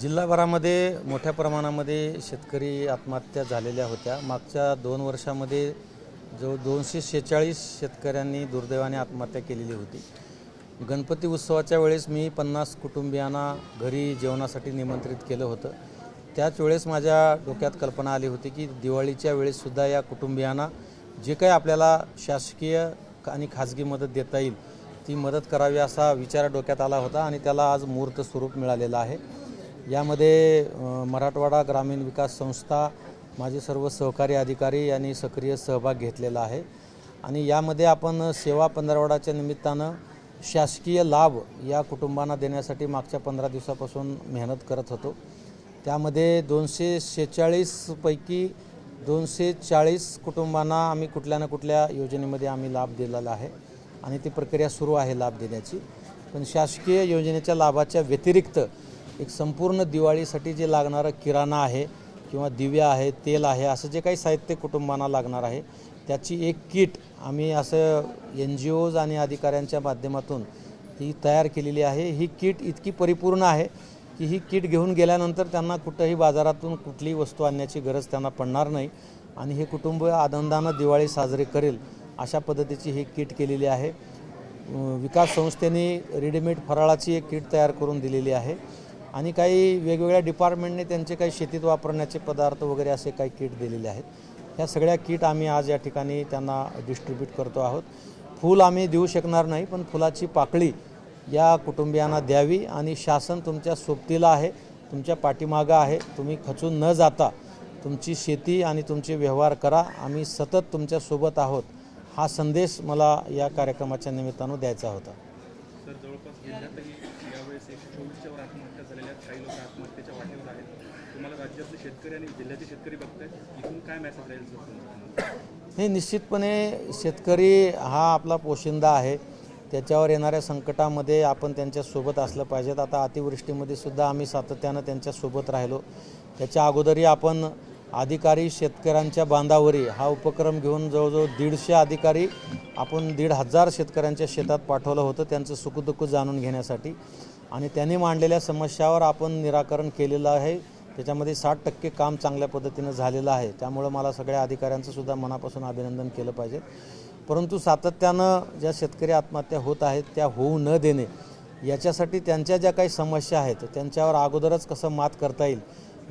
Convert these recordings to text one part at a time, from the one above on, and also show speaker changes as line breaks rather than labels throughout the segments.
जिल्हाभरामध्ये मोठ्या प्रमाणामध्ये शेतकरी आत्महत्या झालेल्या होत्या. मागच्या दोन वर्षामध्ये जो दोनशे शेहेचाळीस शेतकऱ्यांनी दुर्दैवाने आत्महत्या केलेली होती. गणपती उत्सवाच्या वेळेस मी पन्नास कुटुंबियांना घरी जेवणासाठी निमंत्रित केलं होतं. त्याच वेळेस माझ्या डोक्यात कल्पना आली होती की दिवाळीच्या वेळेससुद्धा या कुटुंबियांना जे काही आपल्याला शासकीय आणि खाजगी मदत देता येईल ती मदत करावी असा विचार डोक्यात आला होता आणि त्याला आज मूर्त स्वरूप मिळालेलं आहे. यामध्ये मराठवाडा ग्रामीण विकास संस्था माझे सर्व सहकारी अधिकारी यांनी सक्रिय सहभाग घेतलेला आहे. आणि यामध्ये आपण सेवा पंधरवडाच्या निमित्तानं शासकीय लाभ या कुटुंबांना देण्यासाठी मागच्या पंधरा दिवसापासून मेहनत करत होतो. त्यामध्ये दोनशे शेहेचाळीसपैकी दोनशे चाळीस कुटुंबांना आम्ही कुठल्या ना कुठल्या योजनेमध्ये आम्ही लाभ दिलेला आहे आणि ती प्रक्रिया सुरू आहे लाभ देण्याची. पण शासकीय योजनेच्या लाभाच्या व्यतिरिक्त एक संपूर्ण दिवाळीसाठी जे लागणारं किराणा आहे किंवा दिव्या आहे तेल आहे असं जे काही साहित्य कुटुंबांना लागणार आहे त्याची एक किट आम्ही असं एन जी ओज आणि अधिकाऱ्यांच्या माध्यमातून ही तयार केलेली आहे. ही किट इतकी परिपूर्ण आहे की ही किट घेऊन गेल्यानंतर त्यांना कुठंही बाजारातून कुठलीही वस्तू आणण्याची गरज त्यांना पडणार नाही आणि हे कुटुंब आनंदानं दिवाळी साजरी करेल अशा पद्धतीची ही किट केलेली आहे. विकास संस्थेने रेडीमेड फराळाची एक किट तयार करून दिलेली आहे. आणि काही वेगवेगळ्या डिपार्टमेंटने त्यांचे काही शेतीत वापरण्याचे पदार्थ वगैरे असे काही किट दिलेले आहेत. ह्या सगळ्या किट आम्ही आज या ठिकाणी त्यांना डिस्ट्रीब्यूट करतो आहोत. फूल आम्ही देऊ शकणार नाही पण फुलाची पाकळी या कुटुंबियांना द्यावी आणि शासन तुमच्या सोबतीला आहे तुमच्या पाठीमागं आहे तुम्ही खचून न जाता तुमची शेती आणि तुमचे व्यवहार करा. आम्ही सतत तुमच्यासोबत आहोत. हा संदेश मला या कार्यक्रमाच्या निमित्तानं द्यायचा होता.
तर जवळपास जिल्ह्यातही यावेळेस एकशे चोवीसच्या वर आत्महत्या झालेल्या आहेत काही लोक आत्महत्येच्या वाटेवर आहेत. तुम्हाला राज्यातले शेतकरी आणि जिल्ह्याचे शेतकरी बघतायत. इथून काय मॅसेज राहील सर
हे निश्चितपणे शेतकरी हा आपला पोशिंदा आहे. त्याच्यावर येणाऱ्या संकटामध्ये आपण त्यांच्यासोबत असलं पाहिजेत. आता अतिवृष्टीमध्ये सुद्धा आम्ही सातत्यानं त्यांच्यासोबत राहिलो. त्याच्या अगोदरही आपण अधिकारी शेतकऱ्यांच्या बांधावरी हा उपक्रम घेऊन जवळजवळ दीडशे अधिकारी आपण दीड हजार शेतकऱ्यांच्या शेतात पाठवलं होतं त्यांचं सुखदुःख जाणून घेण्यासाठी. आणि त्यांनी मांडलेल्या समस्यावर आपण निराकरण केलेलं आहे. त्याच्यामध्ये साठ टक्के काम चांगल्या पद्धतीनं झालेलं आहे. त्यामुळं मला सगळ्या अधिकाऱ्यांचं सुद्धा मनापासून अभिनंदन केलं पाहिजे. परंतु सातत्यानं ज्या शेतकरी आत्महत्या होत आहेत त्या होऊ न देणे याच्यासाठी त्यांच्या ज्या काही समस्या आहेत त्यांच्यावर अगोदरच कसं मात करता येईल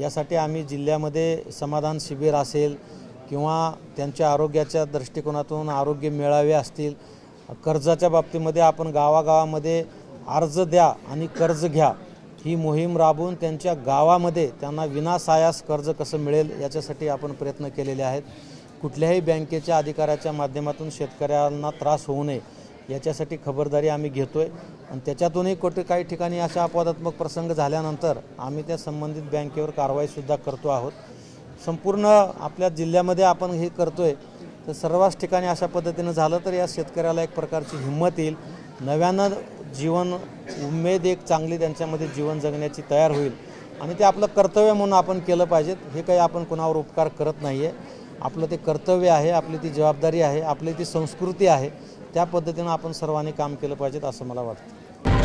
यासाठी आम्ही जिल्ह्यामध्ये समाधान शिबिर असेल किंवा त्यांच्या आरोग्याच्या दृष्टिकोनातून आरोग्य मेळावे असतील कर्जाच्या बाबतीमध्ये आपण गावागावामध्ये अर्ज द्या आणि कर्ज घ्या. ही मोहीम राबवून त्यांच्या गावामध्ये त्यांना विनासायास कर्ज कसं मिळेल याच्यासाठी आपण प्रयत्न केलेले आहेत. कुठल्याही बँकेच्या अधिकाऱ्याच्या माध्यमातून शेतकऱ्यांना त्रास होऊ नये याच्यासाठी खबरदारी आम्ही घेतो आहे आणि त्याच्यातूनही कुठे काही ठिकाणी अशा अपवादात्मक प्रसंग झाल्यानंतर आम्ही त्या संबंधित बँकेवर कारवाईसुद्धा करतो आहोत. संपूर्ण आपल्या जिल्ह्यामध्ये आपण हे करतो आहे तर सर्वच ठिकाणी अशा पद्धतीनं झालं तर या शेतकऱ्याला एक प्रकारची हिंमत येईल. नव्यानं जीवन उमेद एक चांगली त्यांच्यामध्ये जीवन जगण्याची तयार होईल. आणि ते आपलं कर्तव्य म्हणून आपण केलं पाहिजेत. हे काही आपण कुणावर उपकार करत नाही आहे आपलं ते कर्तव्य आहे आपली ती जबाबदारी आहे आपली ती संस्कृती आहे. त्या पद्धतीनं आपण सर्वांनी काम केलं पाहिजेत असं मला वाटतं.